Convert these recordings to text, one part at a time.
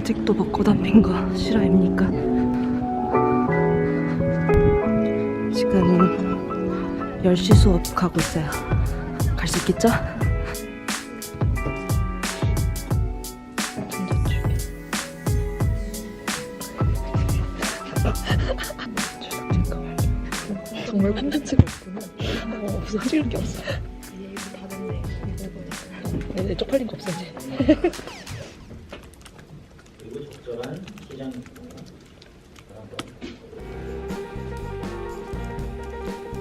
아직도 먹고 담는 거 실화입니까? 지금 10시 수업 가고 있어요. 갈 수 있겠죠? 정말 콘텐츠가 없구나. 어, 없어. 찍을 게 없어. 네, 쪽팔린 거 없어 이제. 적절한 시장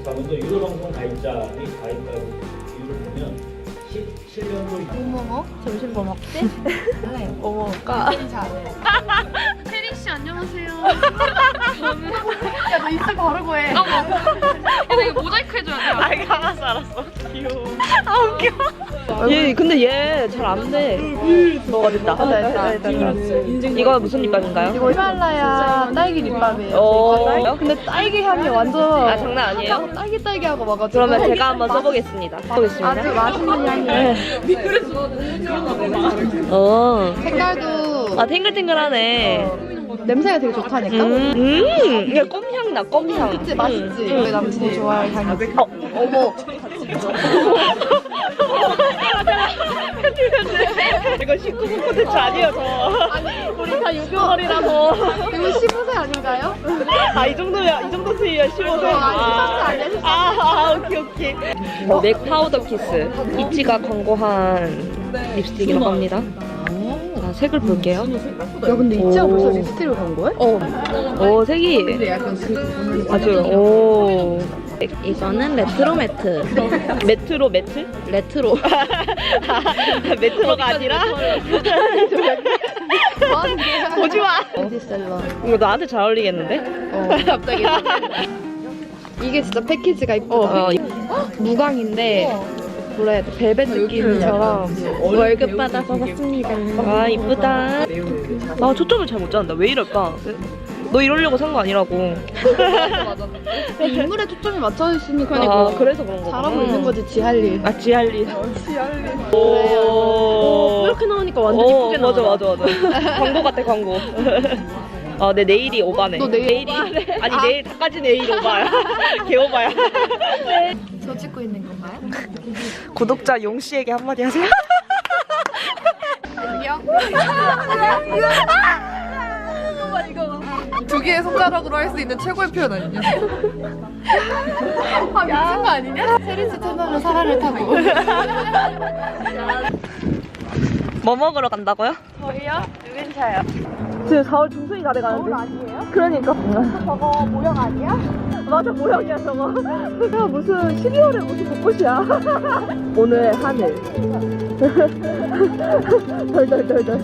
자, 먼저 유료방송 가입자. 및 가입가구 비율을 보면 17년도 어머, 점심 뭐 먹지? 어머가 혜린 씨 안녕하세요. 야, 너 입술 바르고 해. 어, 야, 이거 모자이크 해줘야 돼요. 알겠어 알았어 알았어. 귀여워. 아 웃겨 얘 근데 얘 잘 안 돼. 뭐가 됐다. 이거 무슨 립밤인가요? 이거 히말라야 딸기 립밤이에요. 어. 근데 딸기 향이 완전 아 장난 아니에요? 딸기 딸기하고 와가지고. 그러면 제가 한번 써보겠습니다. 써보겠습니다. 아주 맛있는 향이에요. 어. 색깔도 아 탱글탱글하네. 냄새가 되게 좋다니까. 음, 음. 이게 껌향 나 껌향. 그치 맛있지. 우리 남친이 좋아할 향이 지. 어. 이거 19금 콘텐츠 아니에요 저 우리 다 유교월이라서. 이거 15세 아닌가요? 아 이 정도면 이 정도 수위야 15세 아, 13세 아니야, 13세. 아, 아 오케이 오케이 어, 맥 파우더 키스 이치가 광고한 립스틱이라고 합니다 자 색을 볼게요 야 근데 이치가 오. 벌써 립스틱을 간 거야? 오 색이 약간 그 아주 오 이거는 레트로 매트 메트로 매트? 레트로 메트로가 아니라 오지마 뷰티셀러. 이거 나한테 잘 어울리겠는데? 어. 갑자기. 이게 진짜 패키지가 이쁘다. 어, 어. 무광인데 뭐라 해야 돼? 벨벳 느낌처럼 월급 받아서 샀습니다. 아 이쁘다 나 초점을 잘 못 잡는다 왜 이럴까? 너 이러려고 산 거 아니라고 인물에 초점이 맞춰 있으니까 아 그래서 그런 거구나 잘하고 있는 거지 지할리. 아 지할리 지할리. 오 이렇게 나오니까 완전 오, 이쁘게 나와. 맞아 맞아 맞아 광고 같아 광고 아, 내 내일이 오바네. 너 내일 이 아니 내일 다까지 내일 오바야. 개 오바야. 저 찍고 있는 건가요? 구독자 용 씨에게 한마디 하세요. 두 개의 손가락으로 할 수 있는 최고의 표현 아니냐? 아 미친 거 아니냐? 세리스 채널로 사랑을 타고 뭐 먹으러 간다고요? 저희요? 유빈차요 지금 4월 중순이 다 돼가는데. 아니에요? 그러니까. 저거 모형 아니야? 맞아 모형이야 저거. 야 무슨 12월에 무슨 벚꽃이야. 오늘 하늘. 덜덜덜덜.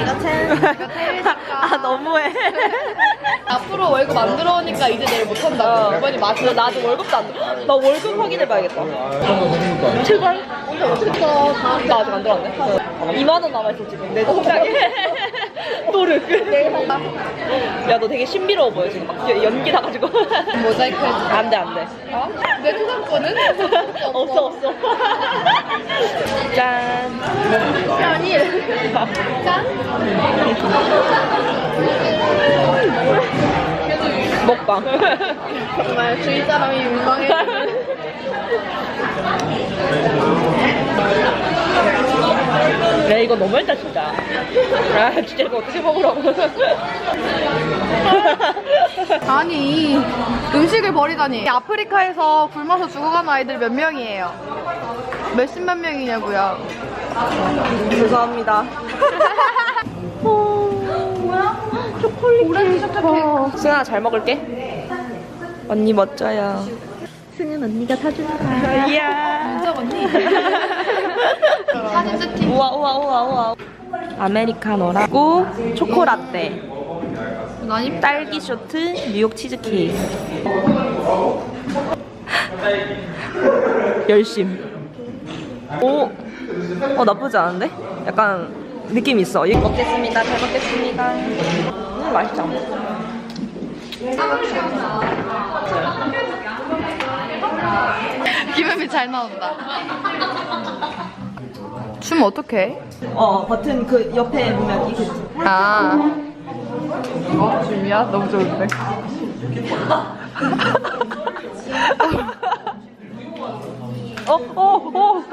이거 체아 너무해. 앞으로 월급 안 들어오니까 이제 내일 못 한다 이번이 마지막 나 아직 월급도 안 들어. 나 월급 확인해봐야겠다. 제발. 어떻게 나 아직 안 들어왔네. 2만 원 남아있어 지금 내 통장에. 또르. 야 너 되게 신비로워 보여 지금 막 연기 나가지고. 모자이크 해줘 안 돼 안 돼. 어? 내 초상권은? 없어 없어. 짠. 아니 짠? 먹방. 정말 주위 사람이 민망해 야 이거 너무했다 진짜. 아 진짜 이거 어떻게 먹으라고. 아니 음식을 버리다니 아프리카에서 굶어서 죽어가는 아이들 몇 명이에요? 몇십만 명이냐고요 죄송합니다. 초콜릿 오렌지 초콜릿 승아 잘 먹을게. 언니 멋져요. 승은 언니가 사주는 거야 이야. 진짜 언니 사진 세팅 우와 우와 우와 우와. 아메리카노라고 초코라떼. 난 딸기 쇼트 뉴욕 치즈케이크. 열심. 오, 어 나쁘지 않은데? 약간 느낌 있어. 이- 먹겠습니다. 잘 먹겠습니다. 음, 맛있다. 잘 나온다 춤 어떻게? 어 버튼 그 옆에 보면 이게 아. 어, 준비야? 너무 좋은데. 어 어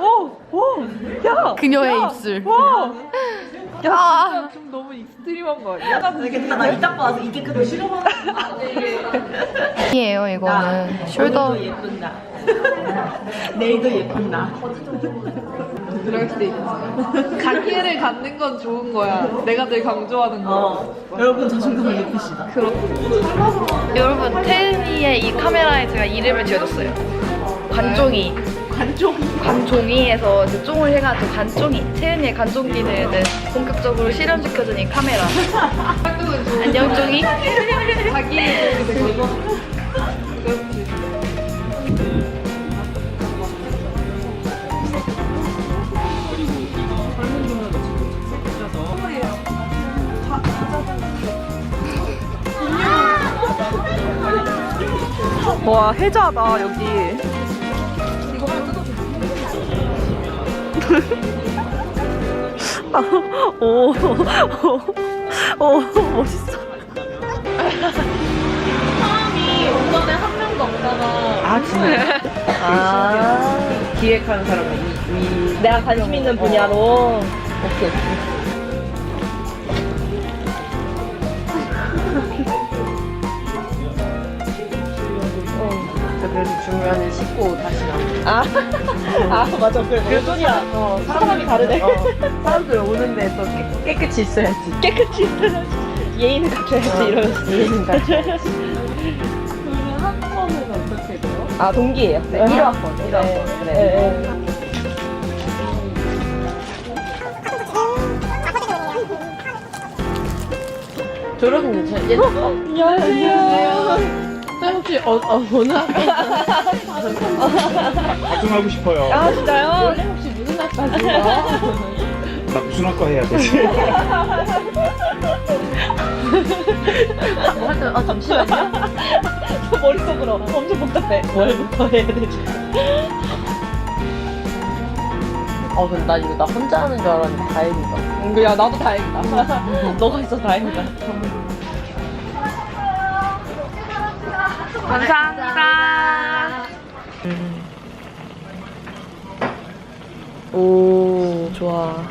어어야 그녀의 입술. 와 아, 좀 너무 익스트림한 거 아니야? 나 되겠다 나 이따 봐서 이게 그거 싫어 이에요 이거는 숄더. 예쁜 내일도 예쁜 나 그럴 수도 있지. 자기애를 갖는 건 좋은 거야. 내가 늘 강조하는 거. 어, 여러분 자존감을 높이시다 여러분 태은이의 이 카메라에 제가 이름을 지어줬어요. 관종이. 관종 관종이에서 이제 쫑을 해가지고 관종이. 태은이의 관종기를 이제 본격적으로 실현시켜준 이 카메라. 안녕 종이. 자기애 되고. 와 해자다 여기 아, 오, 오, 오, 멋있어. 사람이 운전에 한 명도 없잖아. 아, 진짜? 아, 기획하는 사람이 위, 내가 관심 있는 분야로. 오케이, 오케이. 그래도 중요한 씻고 다시 나. 아, 아 맞아. 그래, 여전이야. 어, 사람이 다르네. 사람들 오는데 또 깨, 깨끗이 있어야지. 깨끗이 있어야지. 예의는 갖춰야지, 이러면서. 예의는 갖춰야지. 그러면 한 번은 어떻게 돼요? 아, 동기예요. 네, 1학번. 1학번. 네. 졸업은 저 예. 안녕하세요. 쌤 혹시 어, 어 어느 학교? 박승하고 싶어요. 아, 진짜요? 혹시 무슨 학과세요? 나 무슨 학과 해야 되지? 아 잠시만요. 머릿속으로 엄청 복잡해. 뭘부터 해야 되지? 어 근데 나 이거 나 혼자 하는 줄 알았는데 다행이다. 야, 나도 다행이다. 너가 있어 다행이다. 감사합니다. 오, 좋아.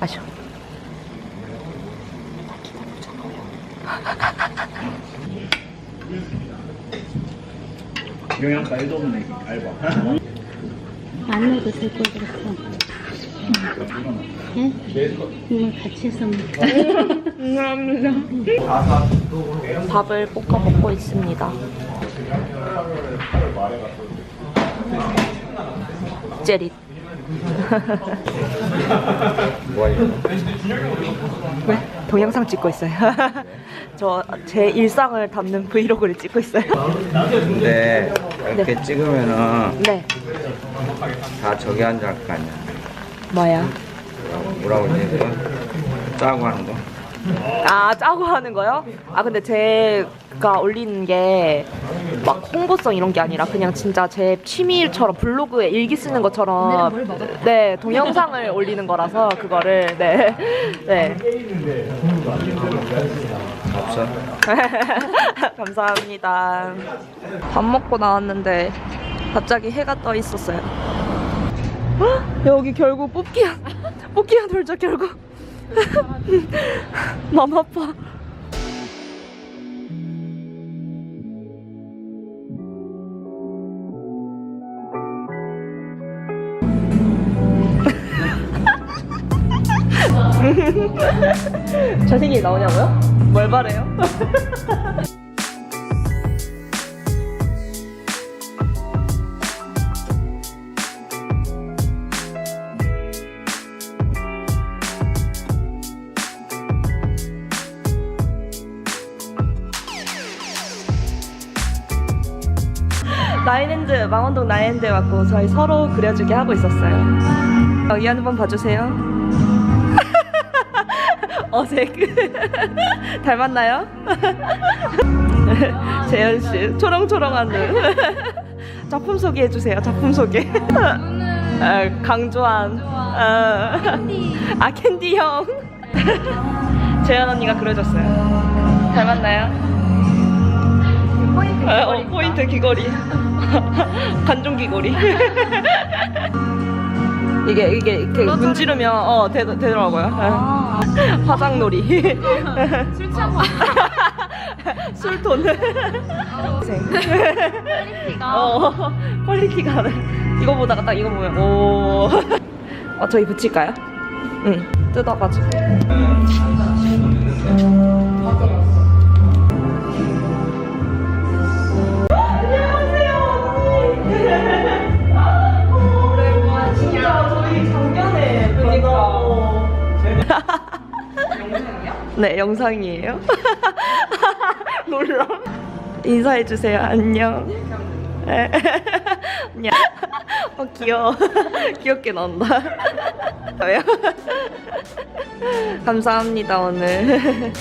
마셔. 영양가 1도 없네, 알바. 될것 같아. 응? 이걸 같이 해서 먹 어. 밥을 볶아 먹고 있습니다. 제릿. 뭐하냐? 동영상 찍고 있어요. 저 제 일상을 담는 브이로그를 찍고 있어요. 근데 이렇게 찍으면은 네. 다 저기 앉아 할거 아니야. 뭐야? 뭐라고 이제 그 짜고 하는 거. 아 짜고 하는 거요? 아 근데 제가 올리는 게 막 홍보성 이런 게 아니라 그냥 진짜 제 취미처럼 블로그에 일기 쓰는 것처럼 네 동영상을 올리는 거라서 그거를 네 네. 감사합니다. 밥 먹고 나왔는데 갑자기 해가 떠 있었어요. 헉, 여기 결국 뽑기한 뽑기한 돌자 결국. 맘 아파. 자신이 나오냐고요? 뭘 바래요? 나인핸드 망원동 나인핸드 왔고 저희 서로 그려주게 하고 있었어요. 여기 한번 봐주세요. 어색. 닮았나요? 재현 씨 초롱초롱한 눈. 작품 소개해 주세요. 작품 소개. 아, 강조한. 아, 아 캔디 형. 재현 언니가 그려줬어요. 닮았나요? 포인트 귀걸이. 어, 포인트 귀걸이. 관종 귀걸이. 이게 이게 이렇게 문지르면 어 되, 되더라고요. 화장놀이. 술 취한 거 술돈. 어 퀄리티가 이거 보다가 딱 이거 보면 오. 어 저희 붙일까요? 응 뜯어가지고. 진 네 영상이에요. 놀라. 인사해 주세요. 안녕. 네. 안녕. 어 귀여워. 귀엽게 나온다. 감사합니다 오늘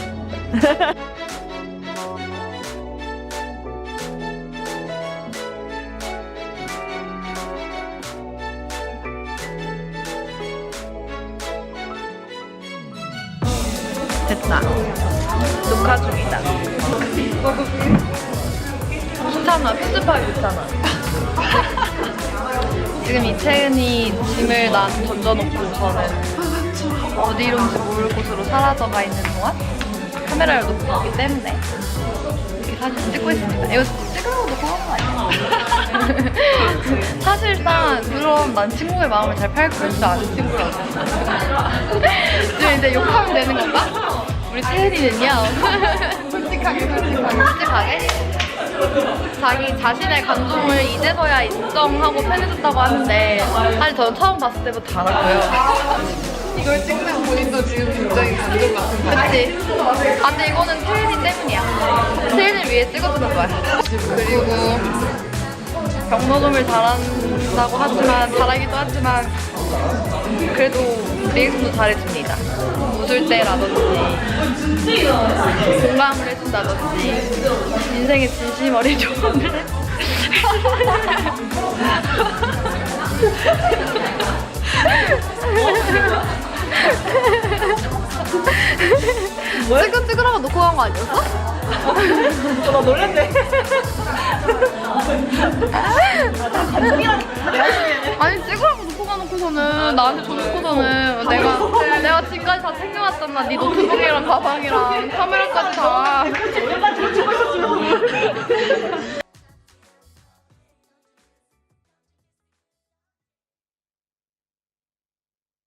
괜찮아. 편집하기 괜찮아. 지금 이채은이 짐을 난 던져놓고서는 어디론지 모를 곳으로 사라져가 있는 동안 카메라를 놓고 있기 때문에 이렇게 사진 찍고 있습니다. 이거 찍으려고 놓고 한거 아니야? 사실상 그럼 난 친구의 마음을 잘 팔고 줄 아는 친구라고. 지금 이제 욕하면 되는 건가? 우리 채은이는요. 솔직하게? 자기 자신의 감정을 이제서야 인정하고 편해졌다고 하는데 사실 저는 처음 봤을 때부터 알았고요. 이걸 찍는 본인도 지금 굉장히 감정 같은 그치? 아 근데 이거는 채은이 때문이야. 채은이를 위해 찍어주는 거야. 그리고 경노점을 잘한다고 하지만 잘하기도 하지만 그래도 리액션도 잘해줍니다. 웃을 때라든지 공감을 해준다든지 인생의 진심 어린 조언을 해. 찍어 찍으라고 놓고 간 거 아니었어? 나 놀랐네 아니 찍으라고 놓고 가놓고서는 나한테 줘놓고서는 내가 내가 지금까지 다 챙겨왔잖아. 네 노트북이랑 가방이랑 카메라까지 다